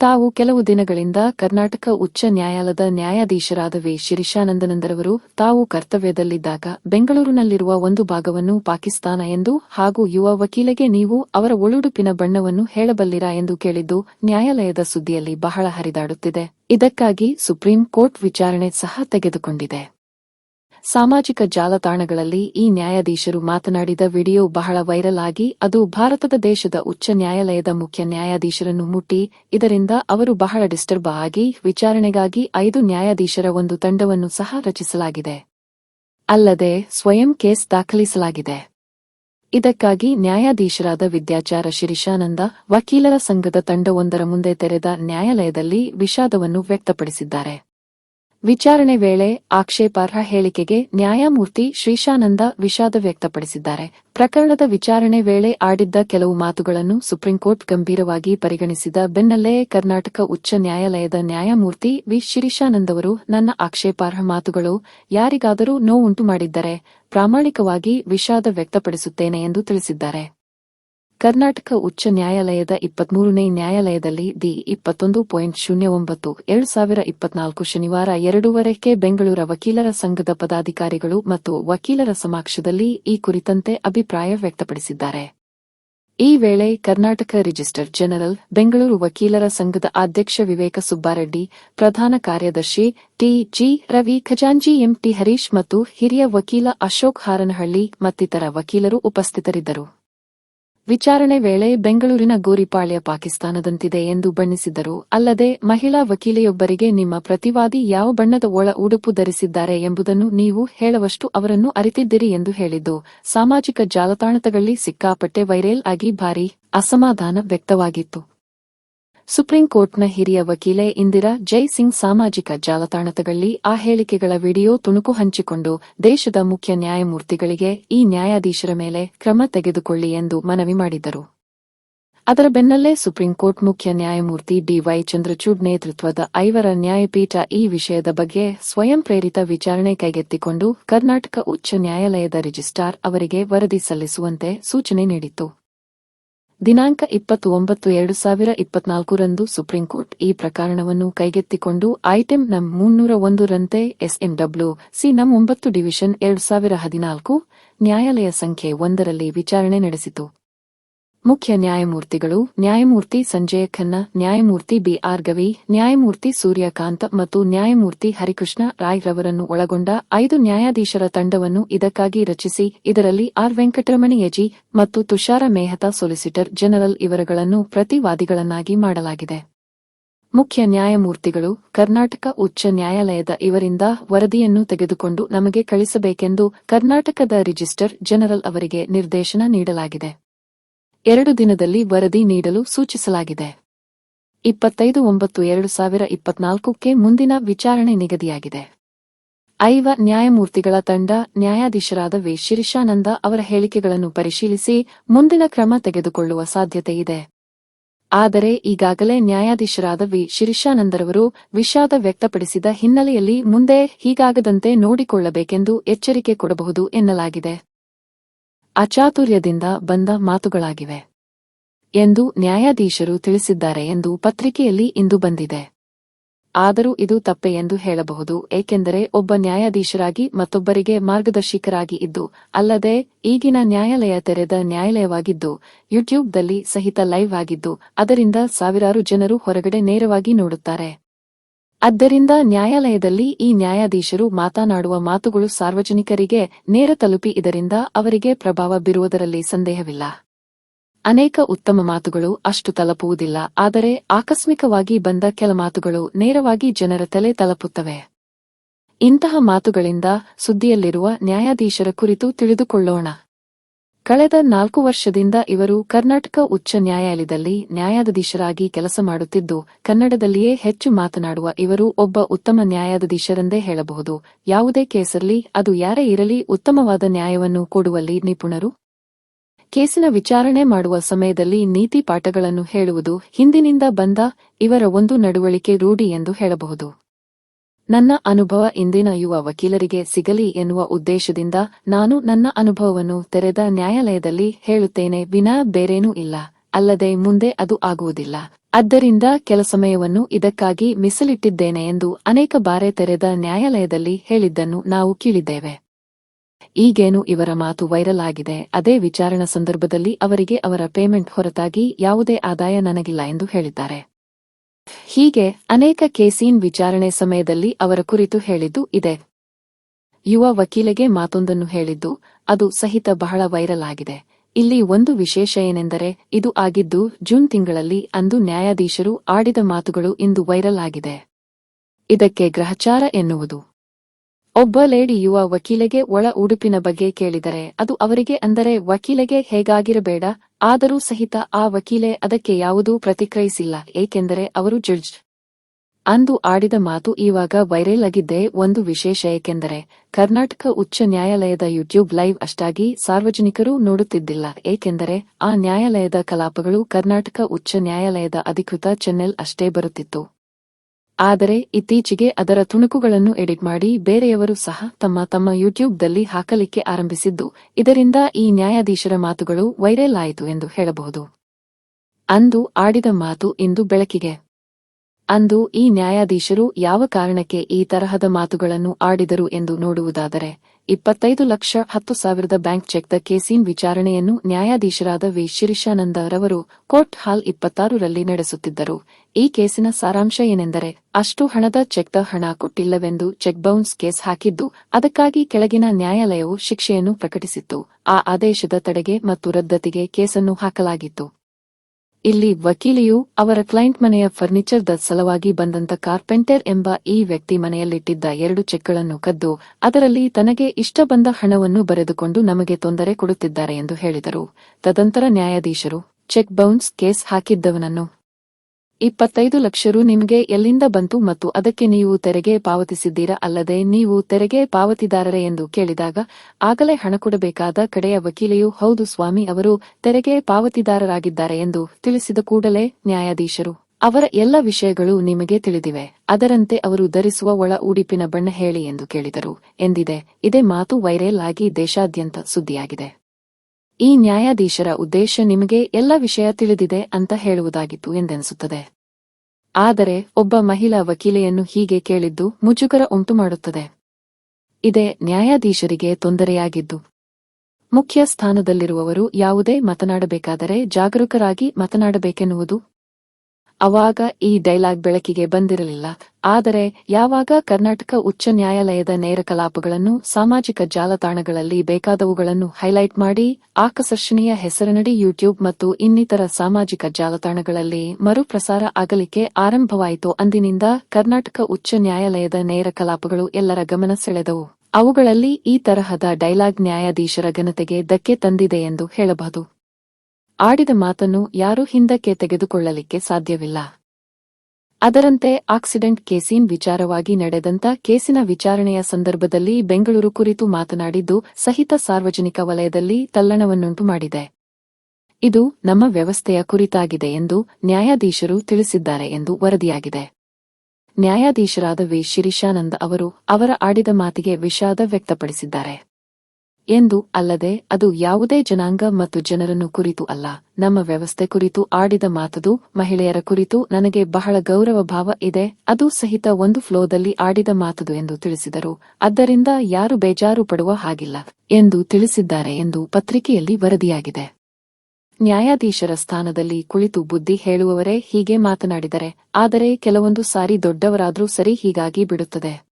ತಾವು ಕೆಲವು ದಿನಗಳಿಂದ ಕರ್ನಾಟಕ ಉಚ್ಚ ನ್ಯಾಯಾಲಯದ ನ್ಯಾಯಾಧೀಶರಾದ ವಿ. ಶಿರೀಶಾನಂದನಂದರವರು ತಾವು ಕರ್ತವ್ಯದಲ್ಲಿದ್ದಾಗ ಬೆಂಗಳೂರಿನಲ್ಲಿರುವ ಒಂದು ಭಾಗವನ್ನು ಪಾಕಿಸ್ತಾನ ಎಂದು ಹಾಗೂ ಯುವ ವಕೀಲಗೆ ನೀವು ಅವರ ಒಳುಡುಪಿನ ಬಣ್ಣವನ್ನು ಹೇಳಬಲ್ಲಿರಾ ಎಂದು ಕೇಳಿದ್ದು ನ್ಯಾಯಾಲಯದ ಸುದ್ದಿಯಲ್ಲಿ ಬಹಳ ಹರಿದಾಡುತ್ತಿದೆ. ಇದಕ್ಕಾಗಿ ಸುಪ್ರೀಂ ಕೋರ್ಟ್ ವಿಚಾರಣೆ ಸಹ ತೆಗೆದುಕೊಂಡಿದೆ. ಸಾಮಾಜಿಕ ಜಾಲತಾಣಗಳಲ್ಲಿ ಈ ನ್ಯಾಯಾಧೀಶರು ಮಾತನಾಡಿದ ವಿಡಿಯೋ ಬಹಳ ವೈರಲ್ ಆಗಿ, ಅದು ಭಾರತದ ದೇಶದ ಉಚ್ಚ ನ್ಯಾಯಾಲಯದ ಮುಖ್ಯ ನ್ಯಾಯಾಧೀಶರನ್ನು ಮುಟ್ಟಿ, ಇದರಿಂದ ಅವರು ಬಹಳ ಡಿಸ್ಟರ್ಬ್ ಆಗಿ, ವಿಚಾರಣೆಗಾಗಿ ಐದು ನ್ಯಾಯಾಧೀಶರ ಒಂದು ತಂಡವನ್ನು ಸಹ ರಚಿಸಲಾಗಿದೆ. ಅಲ್ಲದೆ, ಸ್ವಯಂ ಕೇಸ್ ದಾಖಲಿಸಲಾಗಿದೆ. ಇದಕ್ಕಾಗಿ ನ್ಯಾಯಾಧೀಶರಾದ ವಿದ್ಯಾಚಾರ ಶಿರಿಷಾನಂದ, ವಕೀಲರ ಸಂಘದ ತಂಡವೊಂದರ ಮುಂದೆ ತೆರೆದ ನ್ಯಾಯಾಲಯದಲ್ಲಿ ವಿಷಾದವನ್ನು ವ್ಯಕ್ತಪಡಿಸಿದ್ದಾರೆ. ವಿಚಾರಣೆ ವೇಳೆ ಆಕ್ಷೇಪಾರ್ಹ ಹೇಳಿಕೆಗೆ ನ್ಯಾಯಮೂರ್ತಿ ಶ್ರೀಶಾನಂದ ವಿಷಾದ ವ್ಯಕ್ತಪಡಿಸಿದ್ದಾರೆ. ಪ್ರಕರಣದ ವಿಚಾರಣೆ ವೇಳೆ ಆಡಿದ್ದ ಕೆಲವು ಮಾತುಗಳನ್ನು ಸುಪ್ರೀಂಕೋರ್ಟ್ ಗಂಭೀರವಾಗಿ ಪರಿಗಣಿಸಿದ ಬೆನ್ನಲ್ಲೇ ಕರ್ನಾಟಕ ಉಚ್ಚ ನ್ಯಾಯಾಲಯದ ನ್ಯಾಯಮೂರ್ತಿ ವಿ. ಅವರು ನನ್ನ ಆಕ್ಷೇಪಾರ್ಹ ಮಾತುಗಳು ಯಾರಿಗಾದರೂ ನೋವುಂಟು ಮಾಡಿದ್ದರೆ ಪ್ರಾಮಾಣಿಕವಾಗಿ ವಿಷಾದ ವ್ಯಕ್ತಪಡಿಸುತ್ತೇನೆ ಎಂದು ತಿಳಿಸಿದ್ದಾರೆ. ಕರ್ನಾಟಕ ಉಚ್ಚ ನ್ಯಾಯಾಲಯದ ಇಪ್ಪತ್ಮೂರನೇ ನ್ಯಾಯಾಲಯದಲ್ಲಿ ದಿ ಇಪ್ಪತ್ತೊಂದು ಪಾಯಿಂಟ್ ಶೂನ್ಯ ಒಂಬತ್ತು, ಎರಡು ಸಾವಿರ ಇಪ್ಪತ್ನಾಲ್ಕು ಶನಿವಾರ ಎರಡೂವರೆಗೆ ಬೆಂಗಳೂರ ವಕೀಲರ ಸಂಘದ ಪದಾಧಿಕಾರಿಗಳು ಮತ್ತು ವಕೀಲರ ಸಮಕ್ಷದಲ್ಲಿ ಈ ಕುರಿತಂತೆ ಅಭಿಪ್ರಾಯ ವ್ಯಕ್ತಪಡಿಸಿದ್ದಾರೆ. ಈ ವೇಳೆ ಕರ್ನಾಟಕ ರಿಜಿಸ್ಟರ್ ಜನರಲ್, ಬೆಂಗಳೂರು ವಕೀಲರ ಸಂಘದ ಅಧ್ಯಕ್ಷ ವಿವೇಕ ಸುಬ್ಬಾರೆಡ್ಡಿ, ಪ್ರಧಾನ ಕಾರ್ಯದರ್ಶಿ ಟಿ ಜಿ ರವಿ ಖಜಾಂಜಿ, ಎಂಟಿ ಹರೀಶ್ ಮತ್ತು ಹಿರಿಯ ವಕೀಲ ಅಶೋಕ್ ಹಾರನಹಳ್ಳಿ ಮತ್ತಿತರ ವಕೀಲರು ಉಪಸ್ಥಿತರಿದ್ದರು. ವಿಚಾರಣೆ ವೇಳೆ ಬೆಂಗಳೂರಿನ ಗೋರಿಪಾಳ್ಯ ಪಾಕಿಸ್ತಾನದಂತಿದೆ ಎಂದು ಬಣ್ಣಿಸಿದರು ಅಲ್ಲದೆ, ಮಹಿಳಾ ವಕೀಲೆಯೊಬ್ಬರಿಗೆ ನಿಮ್ಮ ಪ್ರತಿವಾದಿ ಯಾವ ಬಣ್ಣದ ಒಳ ಉಡುಪು ಧರಿಸಿದ್ದಾರೆ ಎಂಬುದನ್ನು ನೀವು ಹೇಳುವಷ್ಟು ಅವರನ್ನು ಅರಿತಿದ್ದಿರಿ ಎಂದು ಹೇಳಿದ್ದು, ಸಾಮಾಜಿಕ ಜಾಲತಾಣತಗಳಲ್ಲಿ ಸಿಕ್ಕಾಪಟ್ಟೆ ವೈರಲ್ ಆಗಿ ಭಾರೀ ಅಸಮಾಧಾನ ವ್ಯಕ್ತವಾಗಿತ್ತು. ಸುಪ್ರೀಂ ಕೋರ್ಟ್ನ ಹಿರಿಯ ವಕೀಲೆ ಇಂದಿರಾ ಜೈ ಸಿಂಗ್ ಸಾಮಾಜಿಕ ಜಾಲತಾಣಗಳಲ್ಲಿ ಆ ಹೇಳಿಕೆಗಳ ವಿಡಿಯೋ ತುಣುಕು ಹಂಚಿಕೊಂಡು ದೇಶದ ಮುಖ್ಯ ನ್ಯಾಯಮೂರ್ತಿಗಳಿಗೆ ಈ ನ್ಯಾಯಾಧೀಶರ ಮೇಲೆ ಕ್ರಮ ತೆಗೆದುಕೊಳ್ಳಿ ಎಂದು ಮನವಿ ಮಾಡಿದರು. ಅದರ ಬೆನ್ನಲ್ಲೇ ಸುಪ್ರೀಂ ಕೋರ್ಟ್ ಮುಖ್ಯ ನ್ಯಾಯಮೂರ್ತಿ ಡಿವೈ ಚಂದ್ರಚೂಡ್ ನೇತೃತ್ವದ ಐವರ ನ್ಯಾಯಪೀಠ ಈ ವಿಷಯದ ಬಗ್ಗೆ ಸ್ವಯಂ ಪ್ರೇರಿತ ವಿಚಾರಣೆ ಕೈಗೆತ್ತಿಕೊಂಡು ಕರ್ನಾಟಕ ಉಚ್ಚ ನ್ಯಾಯಾಲಯದ ರಿಜಿಸ್ಟ್ರಾರ್ ಅವರಿಗೆ ವರದಿ ಸಲ್ಲಿಸುವಂತೆ ಸೂಚನೆ ನೀಡಿತು ದಿನಾಂಕ ಇಪ್ಪತ್ತು ಒಂಬತ್ತು ಎರಡು ಸಾವಿರ ಇಪ್ಪತ್ನಾಲ್ಕರಂದು ಸುಪ್ರೀಂಕೋರ್ಟ್ ಈ ಪ್ರಕರಣವನ್ನು ಕೈಗೆತ್ತಿಕೊಂಡು ಐಟಂ ನಂ ಮುನ್ನೂರ ಒಂದರಂತೆ ಎಸ್ಎಂಡಬ್ಲ್ಯೂ ಸಿ ನಂ ಒಂಬತ್ತು ಡಿವಿಷನ್ ಎರಡು ಸಾವಿರ ಹದಿನಾಲ್ಕು ನ್ಯಾಯಾಲಯ ಸಂಖ್ಯೆ ಒಂದರಲ್ಲಿ ವಿಚಾರಣೆ ನಡೆಸಿತು. ಮುಖ್ಯ ನ್ಯಾಯಮೂರ್ತಿಗಳು ನ್ಯಾಯಮೂರ್ತಿ ಸಂಜಯ ಖನ್ನಾ, ನ್ಯಾಯಮೂರ್ತಿ ಬಿಆರ್ ಗವಿ, ನ್ಯಾಯಮೂರ್ತಿ ಸೂರ್ಯಕಾಂತ್ ಮತ್ತು ನ್ಯಾಯಮೂರ್ತಿ ಹರಿಕೃಷ್ಣ ರಾಯ್ ರವರನ್ನು ಒಳಗೊಂಡ ಐದು ನ್ಯಾಯಾಧೀಶರ ತಂಡವನ್ನು ಇದಕ್ಕಾಗಿ ರಚಿಸಿ, ಇದರಲ್ಲಿ ಆರ್ ವೆಂಕಟರಮಣಿಯಜಿ ಮತ್ತು ತುಷಾರ ಮೆಹ್ತಾ ಸೊಲಿಸಿಟರ್ ಜನರಲ್ ಇವರುಗಳನ್ನು ಪ್ರತಿವಾದಿಗಳನ್ನಾಗಿ ಮಾಡಲಾಗಿದೆ. ಮುಖ್ಯ ನ್ಯಾಯಮೂರ್ತಿಗಳು ಕರ್ನಾಟಕ ಉಚ್ಚ ನ್ಯಾಯಾಲಯದ ಇವರಿಂದ ವರದಿಯನ್ನು ತೆಗೆದುಕೊಂಡು ನಮಗೆ ಕಳಿಸಬೇಕೆಂದು ಕರ್ನಾಟಕದ ರಿಜಿಸ್ಟರ್ ಜನರಲ್ ಅವರಿಗೆ ನಿರ್ದೇಶನ ನೀಡಲಾಗಿದೆ. ಎರಡು ದಿನದಲ್ಲಿ ವರದಿ ನೀಡಲು ಸೂಚಿಸಲಾಗಿದೆ. ಇಪ್ಪತ್ತೈದು ಒಂಬತ್ತು ಎರಡು ಸಾವಿರ ಇಪ್ಪತ್ನಾಲ್ಕಕ್ಕೆ ಮುಂದಿನ ವಿಚಾರಣೆ ನಿಗದಿಯಾಗಿದೆ. ಐವ ನ್ಯಾಯಮೂರ್ತಿಗಳ ತಂಡ ನ್ಯಾಯಾಧೀಶರಾದ ವಿ. ಶಿರಿಷಾನಂದ ಅವರ ಹೇಳಿಕೆಗಳನ್ನು ಪರಿಶೀಲಿಸಿ ಮುಂದಿನ ಕ್ರಮ ತೆಗೆದುಕೊಳ್ಳುವ ಸಾಧ್ಯತೆ ಇದೆ. ಆದರೆ ಈಗಾಗಲೇ ನ್ಯಾಯಾಧೀಶರಾದ ವಿ. ಶಿರಿಷಾನಂದರವರು ವಿಷಾದ ವ್ಯಕ್ತಪಡಿಸಿದ ಹಿನ್ನೆಲೆಯಲ್ಲಿ ಮುಂದೆ ಹೀಗಾಗದಂತೆ ನೋಡಿಕೊಳ್ಳಬೇಕೆಂದು ಎಚ್ಚರಿಕೆ ಕೊಡಬಹುದು ಎನ್ನಲಾಗಿದೆ. ಅಚಾತುರ್ಯದಿಂದ ಬಂದ ಮಾತುಗಳಾಗಿವೆ ಎಂದು ನ್ಯಾಯಾಧೀಶರು ತಿಳಿಸಿದ್ದಾರೆ ಎಂದು ಪತ್ರಿಕೆಯಲ್ಲಿ ಇಂದು ಬಂದಿದೆ. ಆದರೂ ಇದು ತಪ್ಪೆ ಎಂದು ಹೇಳಬಹುದು, ಏಕೆಂದರೆ ಒಬ್ಬ ನ್ಯಾಯಾಧೀಶರಾಗಿ ಮತ್ತೊಬ್ಬರಿಗೆ ಮಾರ್ಗದರ್ಶಿಕರಾಗಿ ಇದ್ದು, ಅಲ್ಲದೆ ಈಗಿನ ನ್ಯಾಯಾಲಯ ತೆರೆದ ನ್ಯಾಯಾಲಯವಾಗಿದ್ದು, ಯೂಟ್ಯೂಬ್ದಲ್ಲಿ ಸಹಿತ ಲೈವ್ ಆಗಿದ್ದು, ಅದರಿಂದ ಸಾವಿರಾರು ಜನರು ಹೊರಗಡೆ ನೇರವಾಗಿ ನೋಡುತ್ತಾರೆ. ಆದ್ದರಿಂದ ನ್ಯಾಯಾಲಯದಲ್ಲಿ ಈ ನ್ಯಾಯಾಧೀಶರು ಮಾತನಾಡುವ ಮಾತುಗಳು ಸಾರ್ವಜನಿಕರಿಗೆ ನೇರ ತಲುಪಿ ಇದರಿಂದ ಅವರಿಗೆ ಪ್ರಭಾವ ಬೀರುವುದರಲ್ಲಿ ಸಂದೇಹವಿಲ್ಲ. ಅನೇಕ ಉತ್ತಮ ಮಾತುಗಳು ಅಷ್ಟು ತಲುಪುವುದಿಲ್ಲ, ಆದರೆ ಆಕಸ್ಮಿಕವಾಗಿ ಬಂದ ಕೆಲ ಮಾತುಗಳು ನೇರವಾಗಿ ಜನರ ತಲೆ ತಲುಪುತ್ತವೆ. ಇಂತಹ ಮಾತುಗಳಿಂದ ಸುದ್ದಿಯಲ್ಲಿರುವ ನ್ಯಾಯಾಧೀಶರ ಕುರಿತು ತಿಳಿದುಕೊಳ್ಳೋಣ. ಕಳೆದ ನಾಲ್ಕು ವರ್ಷದಿಂದ ಇವರು ಕರ್ನಾಟಕ ಉಚ್ಚ ನ್ಯಾಯಾಲಯದಲ್ಲಿ ನ್ಯಾಯಾಧೀಶರಾಗಿ ಕೆಲಸ ಮಾಡುತ್ತಿದ್ದು, ಕನ್ನಡದಲ್ಲಿಯೇ ಹೆಚ್ಚು ಮಾತನಾಡುವ ಇವರು ಒಬ್ಬ ಉತ್ತಮ ನ್ಯಾಯಾಧೀಶರೆಂದೇ ಹೇಳಬಹುದು. ಯಾವುದೇ ಕೇಸಲ್ಲಿ ಅದು ಯಾರೇ ಇರಲಿ ಉತ್ತಮವಾದ ನ್ಯಾಯವನ್ನು ಕೊಡುವಲ್ಲಿ ನಿಪುಣರು. ಕೇಸಿನ ವಿಚಾರಣೆ ಮಾಡುವ ಸಮಯದಲ್ಲಿ ನೀತಿ ಪಾಠಗಳನ್ನು ಹೇಳುವುದು ಹಿಂದಿನಿಂದ ಬಂದ ಇವರ ಒಂದು ನಡವಳಿಕೆ ರೂಢಿ ಎಂದು ಹೇಳಬಹುದು. ನನ್ನ ಅನುಭವ ಇಂದಿನ ಯುವ ವಕೀಲರಿಗೆ ಸಿಗಲಿ ಎನ್ನುವ ಉದ್ದೇಶದಿಂದ ನಾನು ನನ್ನ ಅನುಭವವನ್ನು ತೆರೆದ ನ್ಯಾಯಾಲಯದಲ್ಲಿ ಹೇಳುತ್ತೇನೆ ವಿನಾ ಬೇರೇನೂ ಇಲ್ಲ. ಅಲ್ಲದೆ ಮುಂದೆ ಅದು ಆಗುವುದಿಲ್ಲ. ಆದ್ದರಿಂದ ಕೆಲ ಸಮಯವನ್ನು ಇದಕ್ಕಾಗಿ ಮೀಸಲಿಟ್ಟಿದ್ದೇನೆ ಎಂದು ಅನೇಕ ಬಾರಿ ತೆರೆದ ನ್ಯಾಯಾಲಯದಲ್ಲಿ ಹೇಳಿದ್ದನ್ನು ನಾವು ಕೇಳಿದ್ದೇವೆ. ಈಗೇನು ಇವರ ಮಾತು ವೈರಲ್ ಆಗಿದೆ, ಅದೇ ವಿಚಾರಣಾ ಸಂದರ್ಭದಲ್ಲಿ ಅವರಿಗೆ ಅವರ ಪೇಮೆಂಟ್ ಹೊರತಾಗಿ ಯಾವುದೇ ಆದಾಯ ನನಗಿಲ್ಲ ಎಂದು ಹೇಳಿದ್ದಾರೆ. ಹೀಗೆ ಅನೇಕ ಕೇಸೀನ್ ವಿಚಾರಣೆ ಸಮಯದಲ್ಲಿ ಅವರ ಕುರಿತು ಹೇಳಿದ್ದು ಇದೆ. ಯುವ ವಕೀಲಗೆ ಮಾತೊಂದನ್ನು ಹೇಳಿದ್ದು, ಅದು ಸಹಿತ ಬಹಳ ವೈರಲ್ ಆಗಿದೆ. ಇಲ್ಲಿ ಒಂದು ವಿಶೇಷ ಏನೆಂದರೆ, ಇದು ಆಗಿದ್ದು, ಜೂನ್ ತಿಂಗಳಲ್ಲಿ ಅಂದು ನ್ಯಾಯಾಧೀಶರು ಆಡಿದ ಮಾತುಗಳು ಇಂದು ವೈರಲ್ ಆಗಿದೆ. ಇದಕ್ಕೆ ಗ್ರಹಚಾರ ಎನ್ನುವುದು. ಒಬ್ಬ ಲೇಡಿ ಯುವ ವಕೀಲೆಗೆ ಒಳ ಉಡುಪಿನ ಬಗ್ಗೆ ಕೇಳಿದರೆ ಅದು ಅವರಿಗೆ ಅಂದರೆ ವಕೀಲೆಗೆ ಹೇಗಾಗಿರಬೇಡ, ಆದರೂ ಸಹಿತ ಆ ವಕೀಲೆ ಅದಕ್ಕೆ ಯಾವುದೂ ಪ್ರತಿಕ್ರಿಯಿಸಿಲ್ಲ, ಏಕೆಂದರೆ ಅವರು ಜಡ್ಜ್. ಅಂದು ಆಡಿದ ಮಾತು ಇವಾಗ ವೈರಲ್ ಆಗಿದ್ದೇ ಒಂದು ವಿಶೇಷ, ಏಕೆಂದರೆ ಕರ್ನಾಟಕ ಉಚ್ಚ ನ್ಯಾಯಾಲಯದ ಯೂಟ್ಯೂಬ್ ಲೈವ್ ಅಷ್ಟಾಗಿ ಸಾರ್ವಜನಿಕರು ನೋಡುತ್ತಿದ್ದಿಲ್ಲ, ಏಕೆಂದರೆ ಆ ನ್ಯಾಯಾಲಯದ ಕಲಾಪಗಳು ಕರ್ನಾಟಕ ಉಚ್ಚ ನ್ಯಾಯಾಲಯದ ಅಧಿಕೃತ ಚಾನೆಲ್ ಅಷ್ಟೇ ಬರುತ್ತಿತ್ತು. ಆದರೆ ಇತ್ತೀಚೆಗೆ ಅದರ ತುಣುಕುಗಳನ್ನು ಎಡಿಟ್ ಮಾಡಿ ಬೇರೆಯವರು ಸಹ ತಮ್ಮ ತಮ್ಮ ಯೂಟ್ಯೂಬ್ದಲ್ಲಿ ಹಾಕಲಿಕ್ಕೆ ಆರಂಭಿಸಿದ್ದು. ಇದರಿಂದ ಈ ನ್ಯಾಯಾಧೀಶರ ಮಾತುಗಳು ವೈರಲ್ ಆಯಿತು ಎಂದು ಹೇಳಬಹುದು. ಅಂದು ಆಡಿದ ಮಾತು ಇಂದು ಬೆಳಕಿಗೆ. ಅಂದು ಈ ನ್ಯಾಯಾಧೀಶರು ಯಾವ ಕಾರಣಕ್ಕೆ ಈ ತರಹದ ಮಾತುಗಳನ್ನು ಆಡಿದರು ಎಂದು ನೋಡುವುದಾದರೆ, ಇಪ್ಪತ್ತೈದು ಲಕ್ಷ ಹತ್ತು ಸಾವಿರದ ಬ್ಯಾಂಕ್ ಚೆಕ್ದ ಕೇಸಿನ್ ವಿಚಾರಣೆಯನ್ನು ನ್ಯಾಯಾಧೀಶರಾದ ವಿ. ಶಿರೀಶಾನಂದ ರವರು ಕೋರ್ಟ್ ಹಾಲ್ ಇಪ್ಪತ್ತಾರರಲ್ಲಿ ನಡೆಸುತ್ತಿದ್ದರು. ಈ ಕೇಸಿನ ಸಾರಾಂಶ ಏನೆಂದರೆ, ಅಷ್ಟು ಹಣದ ಚೆಕ್ದ ಹಣ ಕೊಟ್ಟಿಲ್ಲವೆಂದು ಚೆಕ್ ಬೌನ್ಸ್ ಕೇಸ್ ಹಾಕಿದ್ದು, ಅದಕ್ಕಾಗಿ ಕೆಳಗಿನ ನ್ಯಾಯಾಲಯವು ಶಿಕ್ಷೆಯನ್ನು ಪ್ರಕಟಿಸಿತ್ತು. ಆ ಆದೇಶದ ತಡೆಗೆ ಮತ್ತು ರದ್ದತಿಗೆ ಕೇಸನ್ನು ಹಾಕಲಾಗಿತ್ತು. ಇಲ್ಲಿ ವಕೀಲಿಯು ಅವರ ಕ್ಲೈಂಟ್ ಮನೆಯ ಫರ್ನಿಚರ್ದ ಸಲುವಾಗಿ ಬಂದಂತ ಕಾರ್ಪೆಂಟರ್ ಎಂಬ ಈ ವ್ಯಕ್ತಿ ಮನೆಯಲ್ಲಿಟ್ಟಿದ್ದ ಎರಡು ಚೆಕ್ಗಳನ್ನು ಕದ್ದು ಅದರಲ್ಲಿ ತನಗೆ ಇಷ್ಟ ಬಂದ ಹಣವನ್ನು ಬರೆದುಕೊಂಡು ನಮಗೆ ತೊಂದರೆ ಕೊಡುತ್ತಿದ್ದಾರೆ ಎಂದು ಹೇಳಿದರು. ತದಂತರ ನ್ಯಾಯಾಧೀಶರು ಚೆಕ್ ಬೌನ್ಸ್ ಕೇಸ್ ಹಾಕಿದ್ದವನನ್ನು ಇಪ್ಪತ್ತೈದು ಲಕ್ಷ ರು ನಿಮಗೆ ಎಲ್ಲಿಂದ ಬಂತು ಮತ್ತು ಅದಕ್ಕೆ ನೀವು ತೆರಿಗೆ ಪಾವತಿಸಿದ್ದೀರಾ ಅಲ್ಲದೆ ನೀವು ತೆರಿಗೆ ಪಾವತಿದಾರರೇ ಎಂದು ಕೇಳಿದಾಗ, ಆಗಲೇ ಹಣ ಕೊಡಬೇಕಾದ ಕಡೆಯ ವಕೀಲೆಯು, ಹೌದು ಸ್ವಾಮಿ, ಅವರು ತೆರಿಗೆ ಪಾವತಿದಾರರಾಗಿದ್ದಾರೆ ಎಂದು ತಿಳಿಸಿದ ಕೂಡಲೇ ನ್ಯಾಯಾಧೀಶರು. ಅವರ ಎಲ್ಲ ವಿಷಯಗಳು ನಿಮಗೆ ತಿಳಿದಿವೆ. ಅದರಂತೆ ಅವರು ಧರಿಸುವ ಒಳ ಉಡುಪಿನ ಬಣ್ಣ ಹೇಳಿ ಎಂದು ಕೇಳಿದರು. ಎಂದಿದೆ. ಇದೇ ಮಾತು ವೈರಲ್ ಆಗಿ ದೇಶಾದ್ಯಂತ ಸುದ್ದಿಯಾಗಿದೆ. ಈ ನ್ಯಾಯಾಧೀಶರ ಉದ್ದೇಶ ನಿಮಗೆ ಎಲ್ಲ ವಿಷಯ ತಿಳಿದಿದೆ ಅಂತ ಹೇಳುವುದಾಗಿತ್ತು ಎಂದೆನಿಸುತ್ತದೆ. ಆದರೆ ಒಬ್ಬ ಮಹಿಳಾ ವಕೀಲೆಯನ್ನು ಹೀಗೆ ಕೇಳಿದ್ದು ಮುಜುಗರ ಉಂಟುಮಾಡುತ್ತದೆ ಇದೇ ನ್ಯಾಯಾಧೀಶರಿಗೆ ತೊಂದರೆಯಾಗಿದ್ದು. ಮುಖ್ಯ ಸ್ಥಾನದಲ್ಲಿರುವವರು ಯಾವುದೇ ಮಾತನಾಡಬೇಕಾದರೆ ಜಾಗರೂಕರಾಗಿ ಮಾತನಾಡಬೇಕೆನ್ನುವುದು ಅವಾಗ ಈ ಡೈಲಾಗ್ ಬೆಳಕಿಗೆ ಬಂದಿರಲಿಲ್ಲ. ಆದರೆ ಯಾವಾಗ ಕರ್ನಾಟಕ ಉಚ್ಚ ನ್ಯಾಯಾಲಯದ ನೇರ ಕಲಾಪಗಳನ್ನು, ಸಾಮಾಜಿಕ ಜಾಲತಾಣಗಳಲ್ಲಿ ಬೇಕಾದವುಗಳನ್ನು ಹೈಲೈಟ್ ಮಾಡಿ, ಆಕರ್ಷಣೀಯ ಹೆಸರಿನಡಿ ಯೂಟ್ಯೂಬ್ ಮತ್ತು ಇನ್ನಿತರ ಸಾಮಾಜಿಕ ಜಾಲತಾಣಗಳಲ್ಲಿ ಮರುಪ್ರಸಾರ ಆಗಲಿಕ್ಕೆ ಆರಂಭವಾಯಿತು. ಅಂದಿನಿಂದ ಕರ್ನಾಟಕ ಉಚ್ಚ ನ್ಯಾಯಾಲಯದ ನೇರ ಕಲಾಪಗಳು ಎಲ್ಲರ ಗಮನ ಸೆಳೆದವು. ಅವುಗಳಲ್ಲಿ ಈ ತರಹದ ಡೈಲಾಗ್ ನ್ಯಾಯಾಧೀಶರ ಘನತೆಗೆ ಧಕ್ಕೆ ತಂದಿದೆ ಎಂದು ಹೇಳಬಹುದು. ಆಡಿದ ಮಾತನ್ನು ಯಾರೂ ಹಿಂದಕ್ಕೆ ತೆಗೆದುಕೊಳ್ಳಲಿಕ್ಕೆ ಸಾಧ್ಯವಿಲ್ಲ. ಅದರಂತೆ ಆಕ್ಸಿಡೆಂಟ್ ಕೇಸಿನ್ ವಿಚಾರವಾಗಿ ನಡೆದಂತ ಕೇಸಿನ ವಿಚಾರಣೆಯ ಸಂದರ್ಭದಲ್ಲಿ ಬೆಂಗಳೂರು ಕುರಿತು ಮಾತನಾಡಿದ್ದು, ಸಹಿತ ಸಾರ್ವಜನಿಕ ವಲಯದಲ್ಲಿ ತಲ್ಲಣವನ್ನುಂಟು ಮಾಡಿದೆ. ಇದು ನಮ್ಮ ವ್ಯವಸ್ಥೆಯ ಕುರಿತಾಗಿದೆ ಎಂದು ನ್ಯಾಯಾಧೀಶರು ತಿಳಿಸಿದ್ದಾರೆ ಎಂದು ವರದಿಯಾಗಿದೆ. ನ್ಯಾಯಾಧೀಶರಾದ ವಿ. ಶಿರೀಶಾನಂದ್ ಅವರು ಅವರ ಆಡಿದ ಮಾತಿಗೆ ವಿಷಾದ ವ್ಯಕ್ತಪಡಿಸಿದ್ದಾರೆ. ಎಂದು ಅಲ್ಲದೆ ಅದು ಯಾವುದೇ ಜನಾಂಗ ಮತ್ತು ಜನರನ್ನು ಕುರಿತು ಅಲ್ಲ. ನಮ್ಮ ವ್ಯವಸ್ಥೆ ಕುರಿತು ಆಡಿದ ಮಾತದು, ಮಹಿಳೆಯರ ಕುರಿತು ನನಗೆ ಬಹಳ ಗೌರವ ಭಾವ ಇದೆ. ಅದು ಸಹಿತ ಒಂದು ಫ್ಲೋದಲ್ಲಿ ಆಡಿದ ಮಾತದು ಎಂದು ತಿಳಿಸಿದರು. ಆದ್ದರಿಂದ ಯಾರು ಬೇಜಾರು ಪಡುವ ಹಾಗಿಲ್ಲ ಎಂದು ತಿಳಿಸಿದ್ದಾರೆ ಎಂದು ಪತ್ರಿಕೆಯಲ್ಲಿ ವರದಿಯಾಗಿದೆ. ನ್ಯಾಯಾಧೀಶರ ಸ್ಥಾನದಲ್ಲಿ ಕುಳಿತು ಬುದ್ಧಿ ಹೇಳುವವರೇ ಹೀಗೆ ಮಾತನಾಡಿದರೆ, ಆದರೆ ಕೆಲವೊಂದು ಸಾರಿ ದೊಡ್ಡವರಾದರೂ ಸರಿ ಹೀಗಾಗಿ ಬಿಡುತ್ತದೆ.